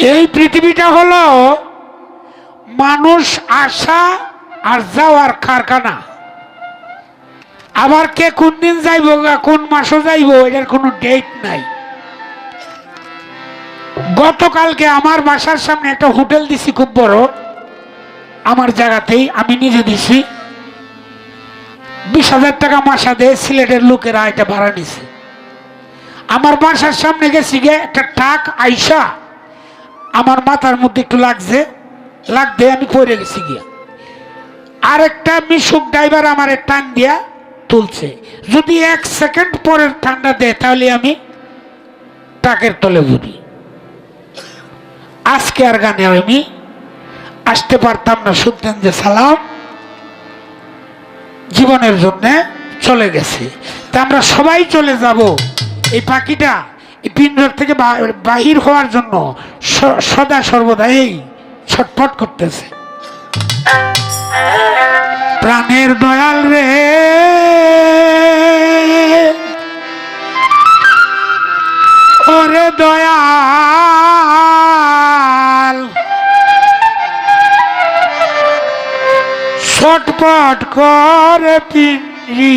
এই পৃথিবীটা হলো মানুষ আসা আর যাওয়ার কারখানা। আবার কে কোন দিন যাইব কোন মাসে যাইব, এটার কোনো ডেট নাই। গতকালকে আমার বাসার সামনে একটা হোটেল দিছি, খুব বড়। আমার জায়গাতেই আমি নিজে দিছি। বিশ হাজার টাকা মাসা দিয়ে সিলেটের লোকেরা এটা ভাড়া নিছে। আমার বাসার সামনে গেছি গে একটা টাক আইসা আমার মাথার মধ্যে একটু লাগছে লাগতে আমি পড়ে গেছি গিয়া। আরেকটা মিশুক ড্রাইভার আমার টান দিয়া তুলছে। যদি এক সেকেন্ড পরের ঠান্ডা দেয়, তাহলে আমি টাকের তলে বুঝি আজকে আর গানে আমি আসতে পারতাম না, শুনতেন যে সালাম জীবনের জন্য চলে গেছে। তা আমরা সবাই চলে যাব এই পাখিটা এই পিঞ্জর থেকে বাহির হওয়ার জন্য। সদা সর্বদা এই ছটফট করতেছে। প্রাণের দয়াল রে। ওরে দয়াল। ছটপট করে পিঞ্জি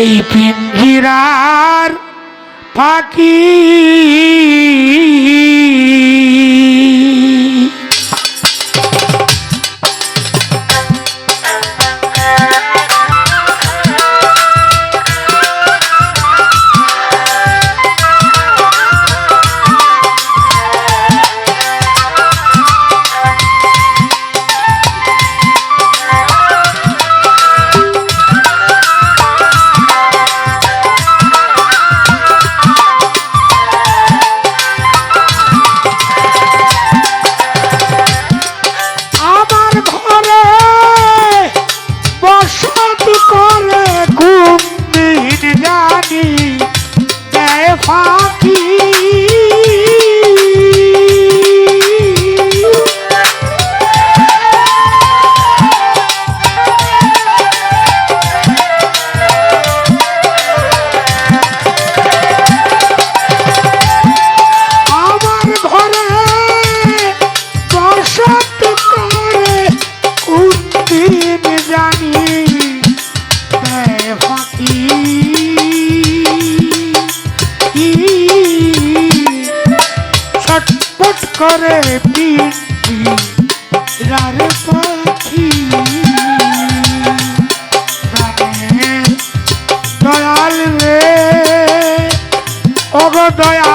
এই পিঞ্জিরার পাখি করে পিঠি পাখি। দয়াল রে। ওগো দয়াল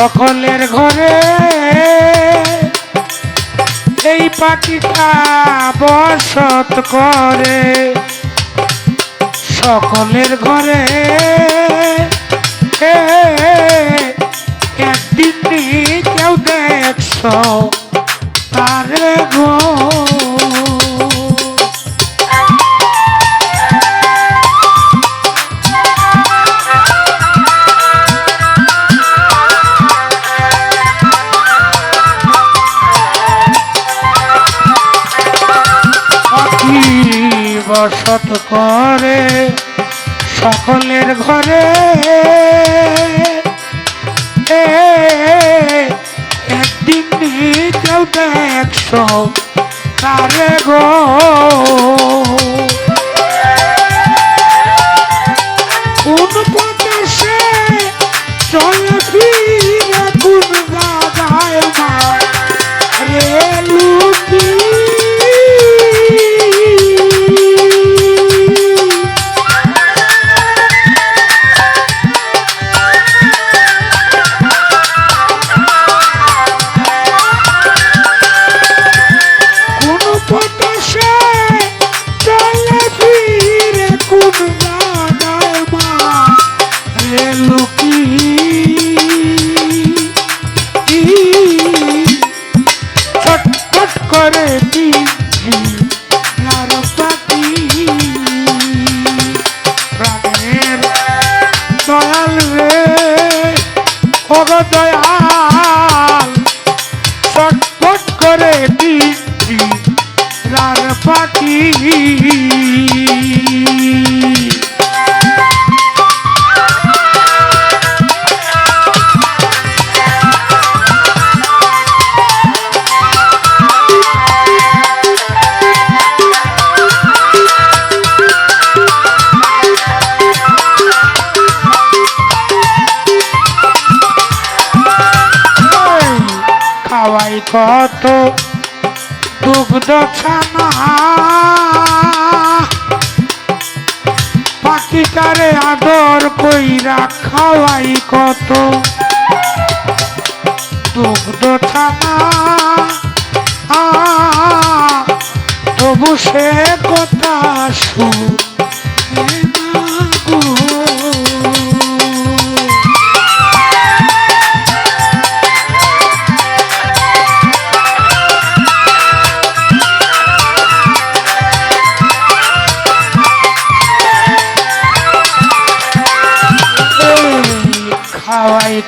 সকলের ঘরে। এই পাখিটা বসত করে। সকলের ঘরে। একদিন কেউ দেখছ? তারে গো বসত করে সকলের ঘরে। একদিন কেউ দেখছ তারে গো? তো দুগ্ধ ছানা। পাখিটারে আদর কইরা খাওয়াই কত। দুগ্ধ ছানা। তবু সে কথা শুনে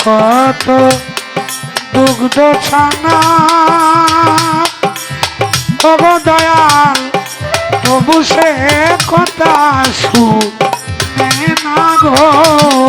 কত দুগ্ধ ছানা। তবু দয়াল তবু সে কথা শুনে না গো।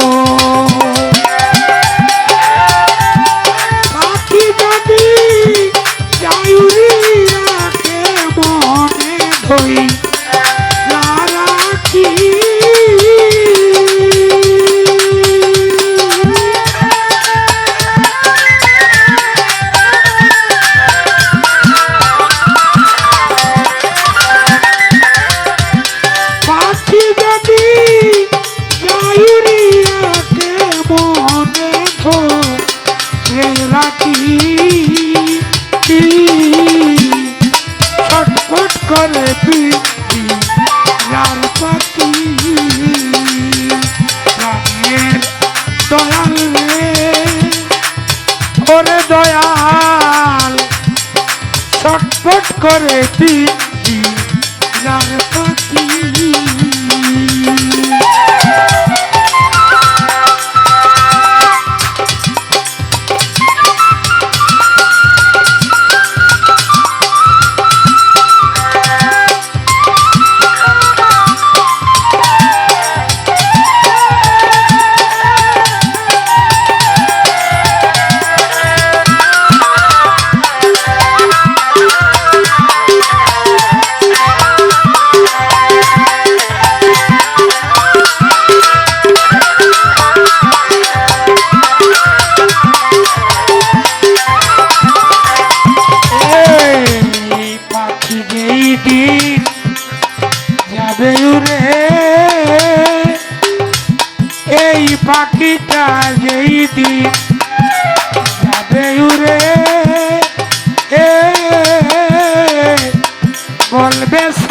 একটি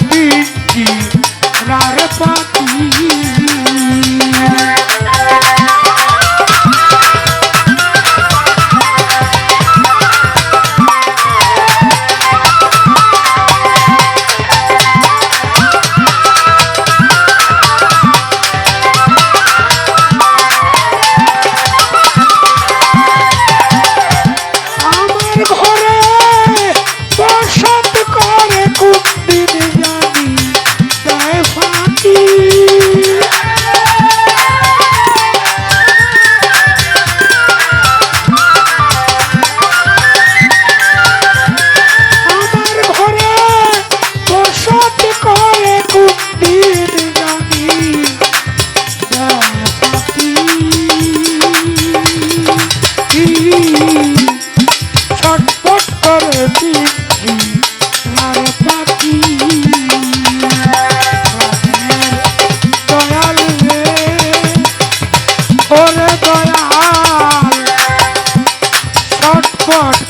পিঙ্কি রার পাখি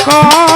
ছটপট করে পিঠ